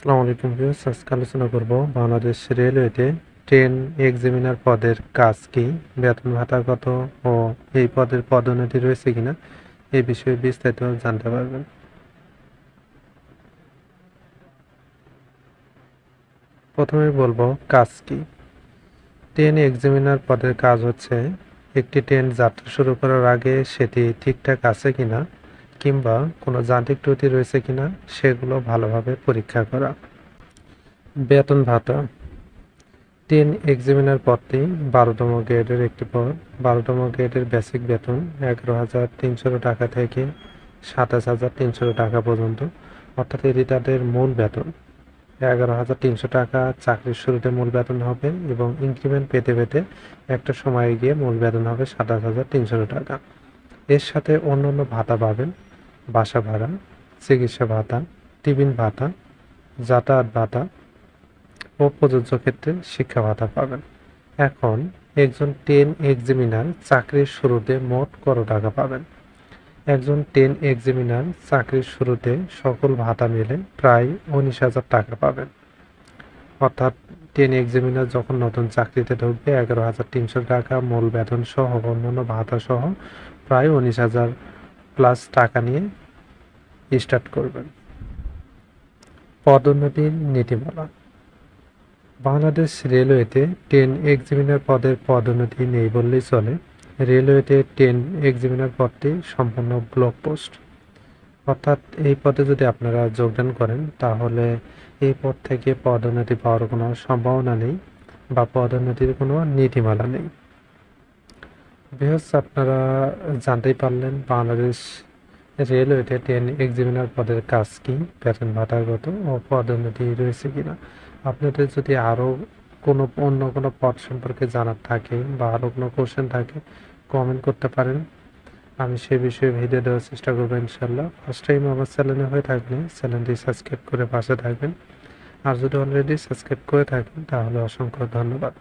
আসসালামু আলাইকুম ভিউয়ার্স, আজকে আলোচনা করব বাংলাদেশ রেলওয়েতে ট্রেন এক্সামিনার পদের কাজ কি, বেতন ভাতা কত ও এই পদের পদোন্নতি রয়েছে কিনা এই বিষয়ে বিস্তারিত জানতে পারবেন। প্রথমে বলব কাজ কি। ট্রেন এক্সামিনার পদের কাজ হচ্ছে, একটি ট্রেন যাত্রা শুরু করার আগে সেটি ঠিকঠাক আছে কিনা কিংবা কোনো যান্ত্রিক ত্রুটি রয়েছে কিনা, সেগুলো ভালোভাবে পরীক্ষা করা। বেতন ভাতা। টেন এক্সামিনার পদটি বারোতম গ্রেডের একটি পদ। বারোতম গ্রেডের বেসিক বেতন এগারো হাজার তিনশো টাকা থেকে সাতাশ হাজার তিনশো টাকা পর্যন্ত, অর্থাৎ এটি তাদের মূল বেতন। এগারো হাজার তিনশো টাকা চাকরির শুরুতে মূল বেতন হবে এবং ইনক্রিমেন্ট পেতে পেতে একটা সময়ে গিয়ে মূল বেতন হবে সাতাশ হাজার তিনশো টাকা। এর সাথে অন্যান্য ভাতা পাবেন। বাসা ভাড়া, চিকিৎসা ভাতা, টিফিন ভাতা, যাতায়াত ভাতা ও প্রযোজ্য ক্ষেত্রে শিক্ষা ভাতা পাবেন। এখন একজন টেন এক্সামিনার চাকরির শুরুতে মোট কত টাকা পাবেন? একজন টেন এক্সামিনার চাকরির শুরুতে সকল ভাতা মিলে প্রায় উনিশ হাজার টাকা পাবেন। অর্থাৎ টেন এক্সামিনার যখন নতুন চাকরিতে ঢুকবে, এগারো হাজার তিনশো টাকা মূল বেতন সহ অন্যান্য ভাতা সহ প্রায় উনিশ হাজার টাকা নিয়ে স্টার্ট করবেন। পদোন্নতির নীতিমালা। বাংলাদেশ রেলওয়েতে টেন এক্সামিনার পদের পদোন্নতি নেই বললেই চলে। রেলওয়েতে টেন এক্সামিনার পদটি সম্পূর্ণ ব্লক পোস্ট অর্থাৎ এই পদে যদি আপনারা যোগদান করেন, তাহলে এই পদ থেকে পদোন্নতি পাওয়ার কোনো সম্ভাবনা নেই বা পদোন্নতির কোনো নীতিমালা নেই। বৃহস্প আপনারা জানতেই পারলেন বাংলাদেশ রেলওয়েতে টেন এক্সামিনার পদের কাজ কি বেতন ভাতাগত ও পদোন্নতি রয়েছে কিনা। আপনাদের যদি আরও কোনো অন্য কোনো পদ সম্পর্কে জানার থাকে বা আরও কোনো কোশ্চেন থাকে কমেন্ট করতে পারেন। আমি সে বিষয়ে ভিডিও দেওয়ার চেষ্টা করব ইনশাল্লাহ ফার্স্ট টাইম আমার চ্যানেলে হয়ে থাকলে চ্যানেলটি সাবস্ক্রাইব করে পাশে থাকবেন। আর যদি অলরেডি সাবস্ক্রাইব করে থাকেন, তাহলে অসংখ্য ধন্যবাদ।